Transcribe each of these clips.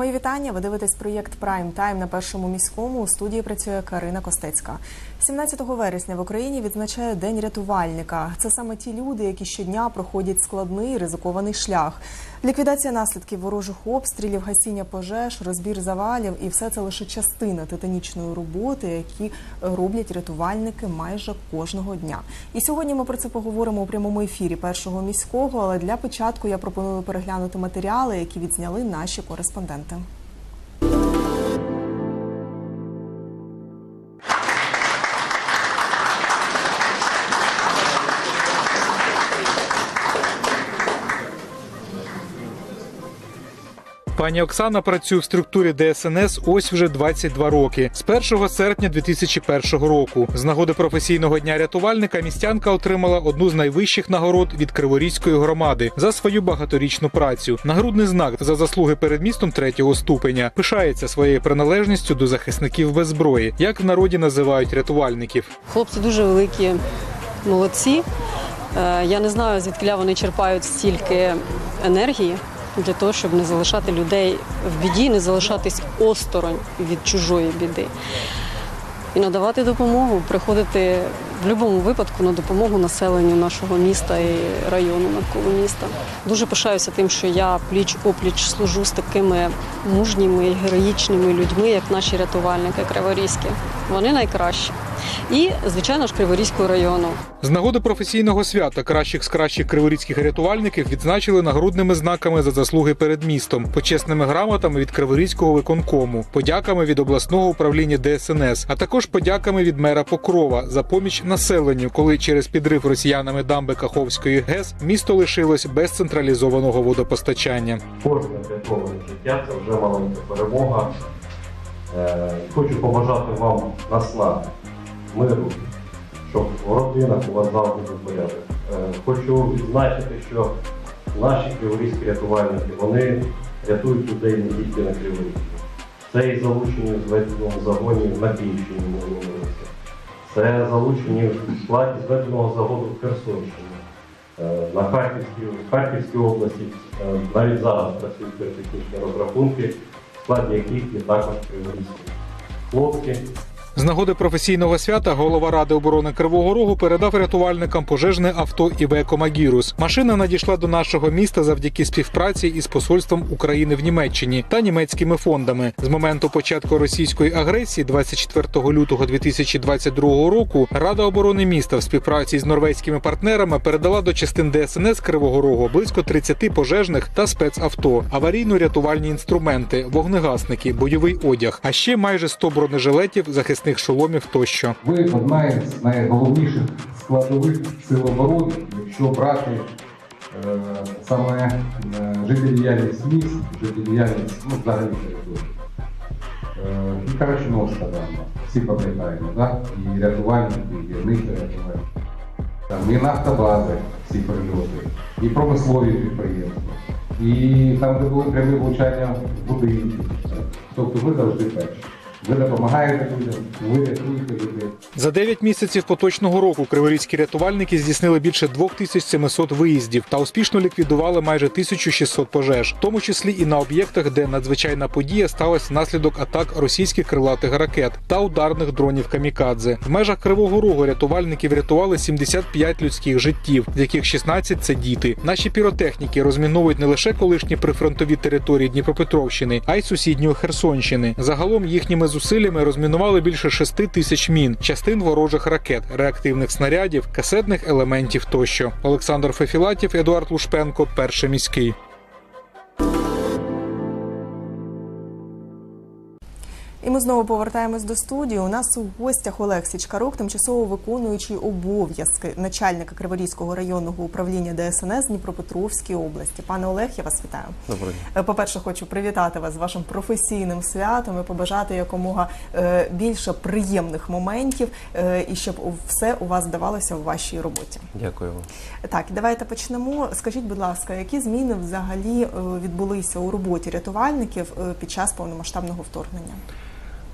Мої вітання. Ви дивитесь проєкт Прайм Тайм на першому міському. У студії працює Карина Костецька. 17 вересня в Україні відзначає День рятувальника. Це саме ті люди, які щодня проходять складний ризикований шлях. Ліквідація наслідків ворожих обстрілів, гасіння пожеж, розбір завалів і все це лише частина титанічної роботи, які роблять рятувальники майже кожного дня. І сьогодні ми про це поговоримо у прямому ефірі першого міського. Але для початку я пропоную переглянути матеріали, які відзняли наші кореспонденти. Пані Оксана працює в структурі ДСНС ось вже 22 роки з 1 серпня 2001 року. З нагоди професійного дня рятувальника містянка отримала одну з найвищих нагород від Криворізької громади за свою багаторічну працю. Нагрудний знак за заслуги перед містом третього ступеня пишається своєю приналежністю до захисників без зброї, як в народі називають рятувальників. Хлопці дуже великі молодці. Е, Я не знаю, звідки вони черпають стільки енергії для того, щоб не залишати людей в біді, не залишатись осторонь від чужої біди. І надавати допомогу, приходити в будь-якому випадку на допомогу населенню нашого міста і району навколо міста. Дуже пишаюся тим, що я пліч опліч служу з такими мужніми і героїчними людьми, як наші рятувальники криворізькі. Вони найкращі. І, звичайно ж, Криворізького району. З нагоди професійного свята кращих з кращих криворізьких рятувальників відзначили нагрудними знаками за заслуги перед містом, почесними грамотами від Криворізького виконкому, подяками від обласного управління ДСНС, а також подяками від мера Покрова за поміч населенню, коли через підрив росіянами дамби Каховської ГЕС місто лишилось без централізованого водопостачання. Кожне врятоване життя це вже маленька перемога. Е, Хочу побажати вам наснаги, миру, щоб в родинах у вас завжди був порядок. Е, Хочу відзначити, що наші криворізькі рятувальники вони рятують людей не тільки на Криворізьку. Це і залучені в зведеному загоні на Київщині минулого році. Це залучені в складі зведеного загону в Херсонщині. Е, На Харківській, Харківській області е, навіть зараз працюють технічні розрахунки, в складі яких є також криворізькі хлопці. З нагоди професійного свята голова ради оборони Кривого Рогу передав рятувальникам пожежне авто Івеко Магірус. Машина надійшла до нашого міста завдяки співпраці із посольством України в Німеччині та німецькими фондами. З моменту початку російської агресії, 24 лютого 2022 року, Рада оборони міста в співпраці з норвезькими партнерами передала до частин ДСНС Кривого Рогу близько 30 пожежних та спецавто, аварійно-рятувальні інструменти, вогнегасники, бойовий одяг, а ще майже 100 бронежилетів, захисних шоломів тощо. Ви одна із найголовніших складових сил оборони, якщо брати е, саме е, життєдіяльність міст, життєдіяльність ну, взагалі території. Е, і Карачиновська дамба, всі пам'ятаємо, да? і рятувальники, і гірники рятувальники. І нафтобази, всі прильоти, і промислові підприємства, і там, де були прямі влучання будинків. Тобто ми завжди перші. Ви допомагаєте людям, ви рятуєте людей. За 9 місяців поточного року криворізькі рятувальники здійснили більше 2700 виїздів та успішно ліквідували майже 1600 пожеж, в тому числі і на об'єктах, де надзвичайна подія сталася внаслідок атак російських крилатих ракет та ударних дронів камікадзе. В межах Кривого Рогу рятувальники врятували 75 людських життів, з яких 16 – це діти. Наші піротехніки розміновують не лише колишні прифронтові території Дніпропетровщини, а й сусідньої Херсонщини. Загалом їхніми зусиллями розмінували більше 6 тисяч мін, частин ворожих ракет, реактивних снарядів, касетних елементів тощо. Олександр Фефілатів, Едуард Лушпенко, перший міський. І ми знову повертаємось до студії. У нас у гостях Олег Січкарук, тимчасово виконуючий обов'язки начальника Криворізького районного управління ДСНС Дніпропетровській області. Пане Олег, я вас вітаю. Доброго Е, По-перше, хочу привітати вас з вашим професійним святом і побажати якомога е, більше приємних моментів е, і щоб все у вас вдавалося в вашій роботі. Дякую вам. Так, давайте почнемо. Скажіть, будь ласка, які зміни взагалі відбулися у роботі рятувальників під час повномасштабного вторгнення?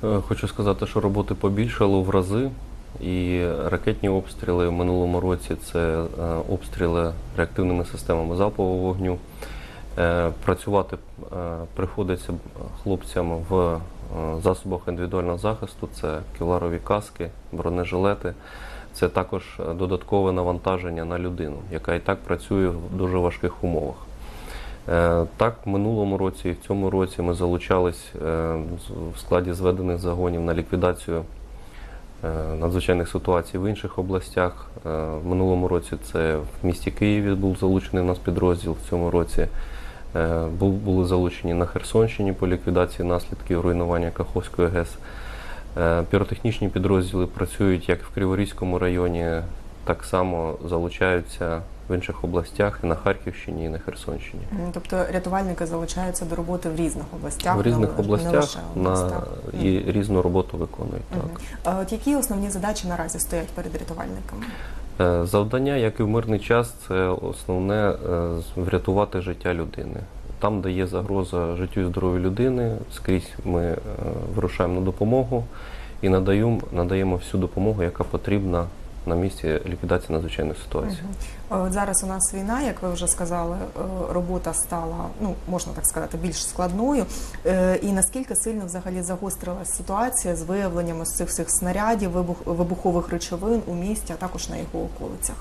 Е, Хочу сказати, що роботи побільшало в рази, і ракетні обстріли в минулому році це е, обстріли реактивними системами залпового вогню. Е, Працювати приходиться хлопцям в засобах індивідуального захисту. Це кевларові каски, бронежилети. Це також додаткове навантаження на людину, яка і так працює в дуже важких умовах. Е, Так, в минулому році і в цьому році ми залучались е, в складі зведених загонів на ліквідацію е, надзвичайних ситуацій в інших областях. В минулому році це в місті Києві був залучений у нас підрозділ. В цьому році були залучені на Херсонщині по ліквідації наслідків руйнування Каховської ГЕС. Піротехнічні підрозділи працюють як в Криворізькому районі, так само залучаються в інших областях і на Харківщині, і на Херсонщині. Тобто рятувальники залучаються до роботи в різних областях. В різних не, не лише на, так? і різну роботу виконують. Мгм. Так. А От які основні задачі наразі стоять перед рятувальниками? Е, Завдання, як і в мирний час, це основне е, врятувати життя людини. Там, де є загроза життю і здоров'ю людини, скрізь ми е, вирушаємо на допомогу і надаємо, надаємо всю допомогу, яка потрібна на місці ліквідації надзвичайних ситуацій. Мгм. От зараз у нас війна, як ви вже сказали, е, робота стала, ну можна так сказати, більш складною. Е, І наскільки сильно взагалі загострилась ситуація з виявленням ось цих всіх снарядів, вибух, вибухових речовин у місті, а також на його околицях?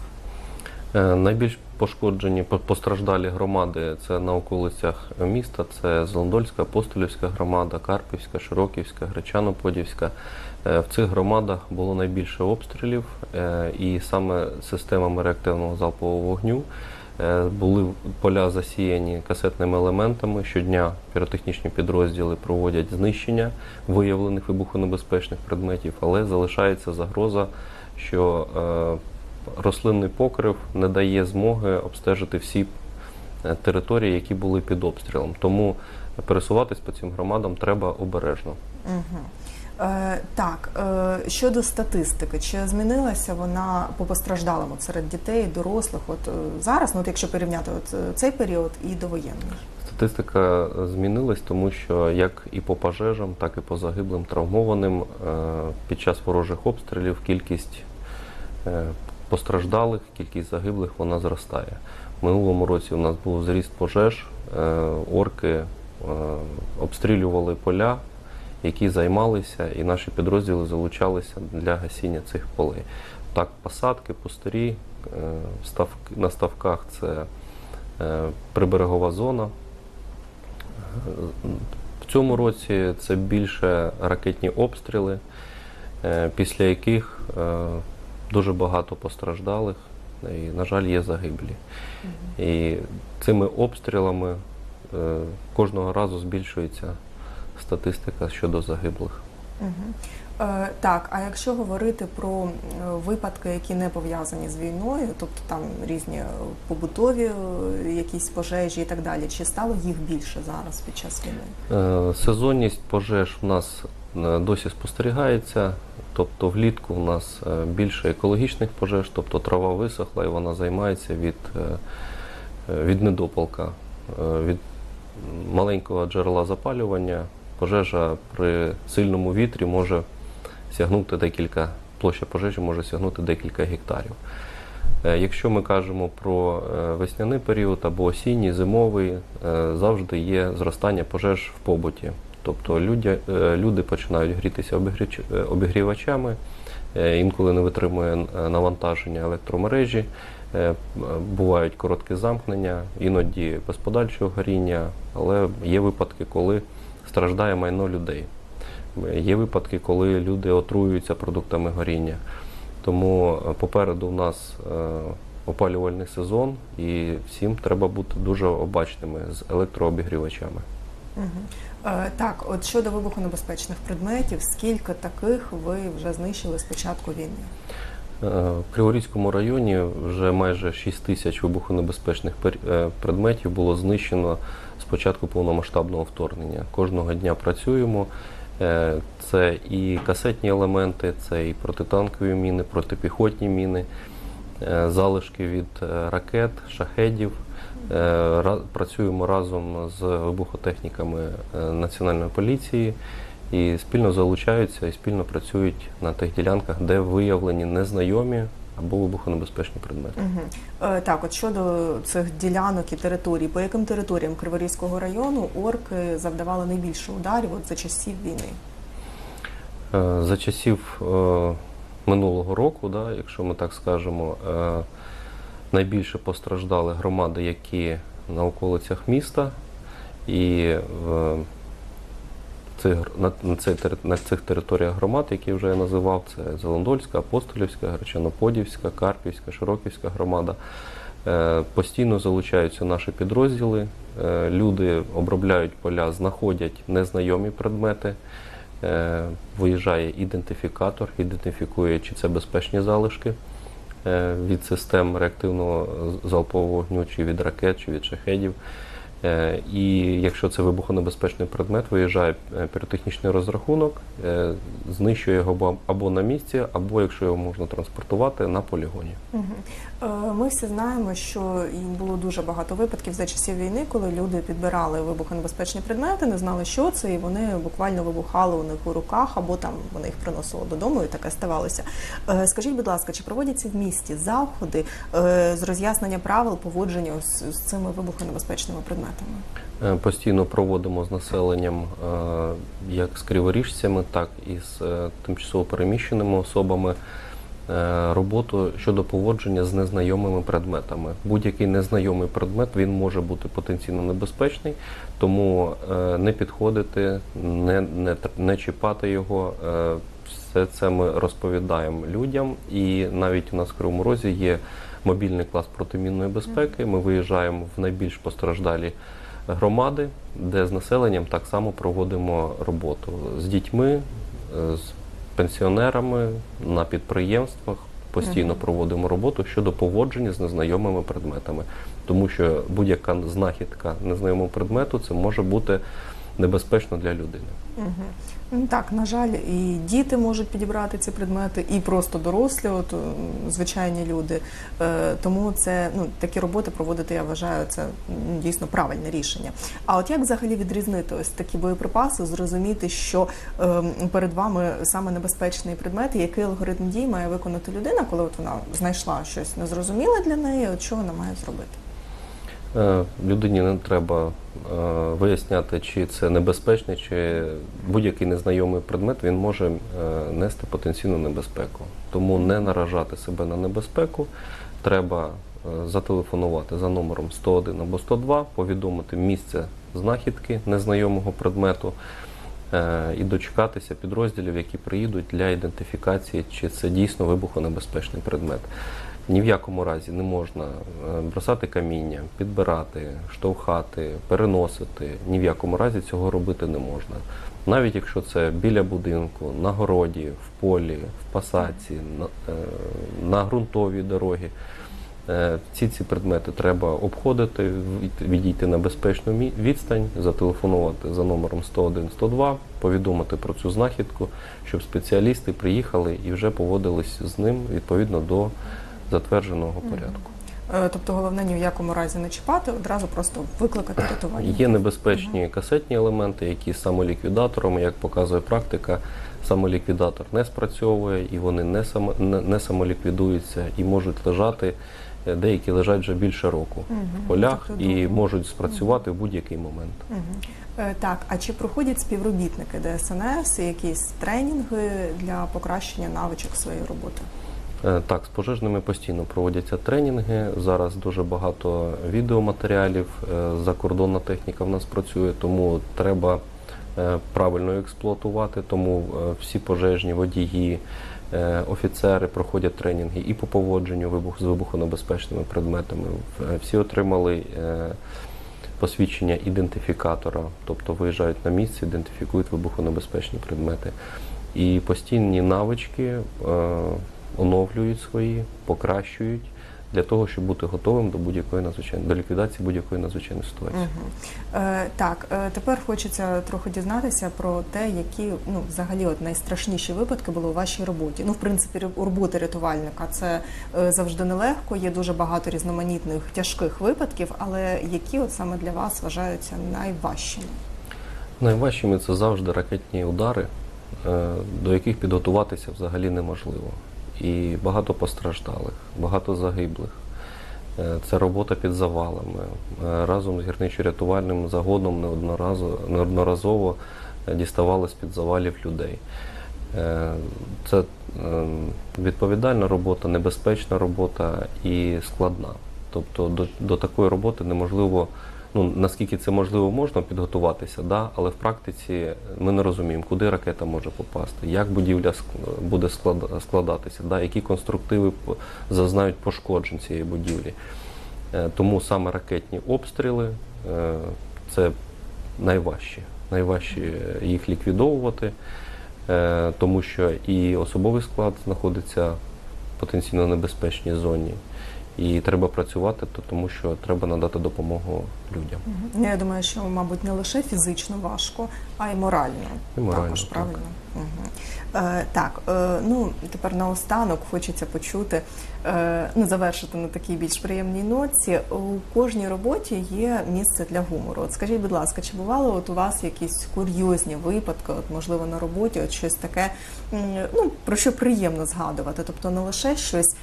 Е, Найбільш пошкоджені постраждалі громади це на околицях міста. Це Зеландольська, Апостолівська громада, Карпівська, Широківська, Гречано-Подівська. Е, В цих громадах було найбільше обстрілів, е, і саме системами реактивного залпового вогню е, були поля засіяні касетними елементами. Щодня піротехнічні підрозділи проводять знищення виявлених вибухонебезпечних предметів, але залишається загроза, що рослинний покрив не дає змоги обстежити всі території, які були під обстрілом. Тому пересуватись по цим громадам треба обережно. Угу. Е, так, е, щодо статистики, чи змінилася вона по постраждалим от серед дітей, дорослих? От е, зараз, ну от якщо порівняти от цей період і довоєнний? Статистика змінилась, тому що як і по пожежам, так і по загиблим травмованим під час ворожих обстрілів кількість постраждалих, кількість загиблих вона зростає. В минулому році у нас був зріст пожеж, орки обстрілювали поля, які займалися, і наші підрозділи залучалися для гасіння цих полей. Так, посадки, пустирі, е, на ставках це е, приберегова зона. В цьому році це більше ракетні обстріли, е, після яких е, дуже багато постраждалих і, на жаль, є загиблі. І цими обстрілами е, кожного разу збільшується статистика щодо загиблих. Угу. Е, так, а якщо говорити про випадки, які не пов'язані з війною, тобто там різні е, побутові е, якісь пожежі і так далі, чи стало їх більше зараз під час війни? Е, Сезонність пожеж у нас досі спостерігається. Тобто влітку у нас більше екологічних пожеж, тобто трава висохла і вона займається від, від недопалка, від маленького джерела запалювання. Пожежа при сильному вітрі може сягнути декілька, площа пожежі може сягнути декілька гектарів. Е, Якщо ми кажемо про е, весняний період або осінній, зимовий, е, завжди є зростання пожеж в побуті. Тобто люди, люди починають грітися обігрівачами, інколи не витримує навантаження електромережі, бувають короткі замкнення, іноді без подальшого горіння, але є випадки, коли страждає майно людей. Є випадки, коли люди отруюються продуктами горіння. Тому е, попереду у нас е, опалювальний сезон, і всім треба бути дуже обачними з електрообігрівачами. Е, так, от щодо вибухонебезпечних предметів, скільки таких ви вже знищили з початку війни? Е, В Криворізькому районі вже майже 6 тисяч вибухонебезпечних е, предметів було знищено з початку повномасштабного вторгнення. Кожного дня працюємо. Е, Це і касетні елементи, це і протитанкові міни, протипіхотні міни, залишки від ракет, шахедів. Працюємо разом з вибухотехніками Національної поліції і спільно залучаються і спільно працюють на тих ділянках, де виявлені незнайомі або вибухонебезпечні предмети. Угу. Е, так, от щодо цих ділянок і територій, по яким територіям Криворізького району орки завдавали найбільше ударів от за часів війни? Е, За часів е, минулого року, да, якщо ми так скажемо, е, найбільше постраждали громади, які на околицях міста, і в цих, на, на, цих, на цих територіях громад, які вже я називав, це Зеландольська, Апостолівська, Гречаноподівська, Карпівська, Широківська громада. Е, Постійно залучаються наші підрозділи. Е, Люди обробляють поля, знаходять незнайомі предмети. Е, Виїжджає ідентифікатор, ідентифікує, чи це безпечні залишки від систем реактивного залпового вогню, чи від ракет, чи від шахедів. Е, І якщо це вибухонебезпечний предмет, виїжджає е, піротехнічний розрахунок, е, знищує його або- на місці, або якщо його можна транспортувати на полігоні. Ми всі знаємо, що було дуже багато випадків за часів війни, коли люди підбирали вибухонебезпечні предмети, не знали, що це, і вони буквально вибухали у них у руках, або там вони їх приносили додому, і таке ставалося. Скажіть, будь ласка, чи проводяться в місті заходи з роз'яснення правил поводження з цими вибухонебезпечними предметами? Е, Постійно проводимо з населенням е, як з криворіжцями, так і з е, тимчасово переміщеними особами роботу щодо поводження з незнайомими предметами. Будь-який незнайомий предмет він може бути потенційно небезпечний, тому не підходити, не, не, не чіпати його. Все це ми розповідаємо людям, і навіть у нас в Кривому Розі є мобільний клас протимінної безпеки. Ми виїжджаємо в найбільш постраждалі громади, де з населенням так само проводимо роботу з дітьми, е, з пенсіонерами на підприємствах. Постійно проводимо роботу щодо поводження з незнайомими предметами, тому що будь-яка знахідка незнайомого предмету це може бути небезпечно для людини. Так, на жаль, і діти можуть підібрати ці предмети, і просто дорослі, от звичайні люди. Е, тому це ну такі роботи проводити, я вважаю, це дійсно правильне рішення. А от як взагалі відрізнити ось такі боєприпаси, зрозуміти, що е, перед вами саме небезпечний предмет, і який алгоритм дій має виконати людина, коли от вона знайшла щось незрозуміле для неї, от що вона має зробити? Е, Людині не треба е, виясняти, чи це небезпечний, чи будь-який незнайомий предмет він може е, нести потенційну небезпеку. Тому не наражати себе на небезпеку. Треба зателефонувати за номером 101 або 102, повідомити місце знахідки незнайомого предмету і дочекатися підрозділів, які приїдуть для ідентифікації, чи це дійсно вибухонебезпечний предмет. Ні в якому разі не можна е, бросати каміння, підбирати, штовхати, переносити. Ні в якому разі цього робити не можна. Навіть якщо це біля будинку, на городі, в полі, в пасаці, на, е, на ґрунтовій дорогі. Е, Всі ці предмети треба обходити, відійти на безпечну відстань, зателефонувати за номером 101-102, повідомити про цю знахідку, щоб спеціалісти приїхали і вже поводились з ним відповідно до затвердженого порядку. Е, Тобто головне ні в якому разі не чіпати, одразу просто викликати рятування. Є небезпечні касетні елементи, які з самоліквідаторами, як показує практика, самоліквідатор не спрацьовує і вони не, само, не, не самоліквідуються і можуть лежати. е, Деякі лежать вже більше року Мгм. в полях Тобто і можуть спрацювати в будь-який момент. Е, Так, а чи проходять співробітники ДСНС якісь тренінги для покращення навичок своєї роботи? Е, Так, з пожежними постійно проводяться тренінги. Зараз дуже багато відеоматеріалів. е, Закордонна техніка в нас працює, тому треба е, правильно експлуатувати. Тому всі пожежні водії, офіцери проходять тренінги і по поводженню вибух з вибухонебезпечними предметами. Всі отримали посвідчення ідентифікатора, тобто виїжджають на місце, ідентифікують вибухонебезпечні предмети. І постійні навички оновлюють свої, покращують для того, щоб бути готовим до будь-якої надзвичайної до ліквідації будь-якої надзвичайної ситуації. Угу. Е, так, е, тепер хочеться трохи дізнатися про те, які ну взагалі от найстрашніші випадки були у вашій роботі. Ну, в принципі, робота рятувальника це е, завжди нелегко. Є дуже багато різноманітних тяжких випадків, але які от саме для вас вважаються найважчими? Найважчими це завжди ракетні удари, е, до яких підготуватися взагалі неможливо. І багато постраждалих, багато загиблих. Е, Це робота під завалами. Е, Разом з гірничо-рятувальним загоном неодноразово, неодноразово діставали з-під завалів людей. Е, Це відповідальна робота, небезпечна робота і складна. Тобто до, до такої роботи неможливо, ну наскільки це можливо, можна підготуватися, да, але в практиці ми не розуміємо, куди ракета може попасти, як будівля буде складатися, да, які конструктиви зазнають пошкоджень цієї будівлі. Е, Тому саме ракетні обстріли е, це найважчі. Найважче їх ліквідовувати, е, тому що і особовий склад знаходиться в потенційно небезпечній зоні. І треба працювати, то- тому що треба надати допомогу людям. Ну, Я думаю, що, мабуть, не лише фізично важко, а й морально. І морально, Також так. правильно. Е, так, е, ну тепер наостанок хочеться почути, е, ну завершити на такій більш приємній ноці. У кожній роботі є місце для гумору. От скажіть, будь ласка, чи бували от у вас якісь курйозні випадки, от можливо на роботі, от щось таке, ну про що приємно згадувати? Тобто не лише щось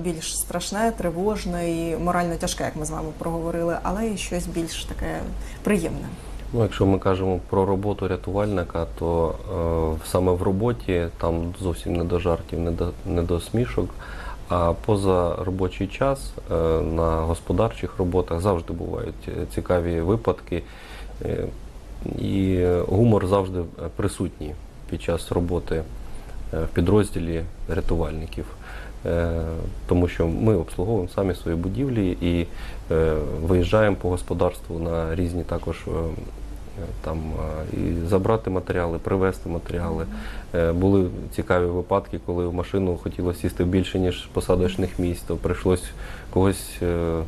більш страшне, тривожне і морально тяжке, як ми з вами проговорили, але й щось більш таке приємне. Ну, якщо ми кажемо про роботу рятувальника, то е, саме в роботі там зовсім не до жартів, не до, не до смішок. А поза робочий час е, на господарчих роботах завжди бувають е, цікаві випадки, е, і гумор завжди е, присутній під час роботи е, в підрозділі рятувальників. Тому що ми обслуговуємо самі свої будівлі і виїжджаємо по господарству на різні також там е, і забрати матеріали, привезти матеріали. Е, Були цікаві випадки, коли в машину хотілося сісти більше, ніж посадочних місць, то прийшлось когось. е,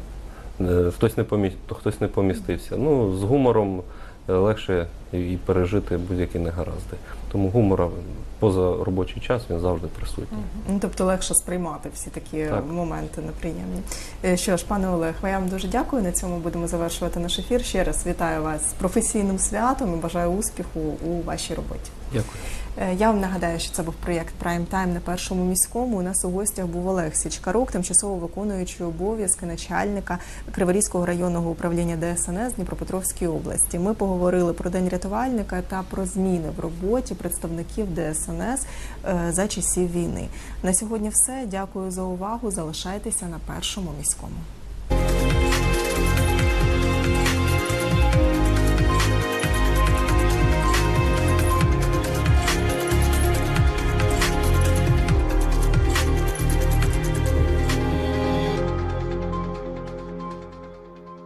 е, Хтось не помі... хтось не помістився. Ну, з гумором е, легше і пережити будь-які негаразди. Тому гумор поза робочий час він завжди присутній. Ну, тобто легше сприймати всі такі Так. моменти неприємні. Е, Що ж, пане Олег, я вам дуже дякую. На цьому будемо завершувати наш ефір. Ще раз вітаю вас з професійним святом і бажаю успіху у вашій роботі. Дякую. Е, Я вам нагадаю, що це був проєкт Прайм Тайм на першому міському. У нас у гостях був Олег Січкарук, тимчасово виконуючий обов'язки начальника Криворізького районного управління ДСНС Дніпропетровської області. Ми поговорили про день рятувальника та про зміни в роботі представників ДСНС е, за часів війни. На сьогодні все. Дякую за увагу. Залишайтеся на першому міському.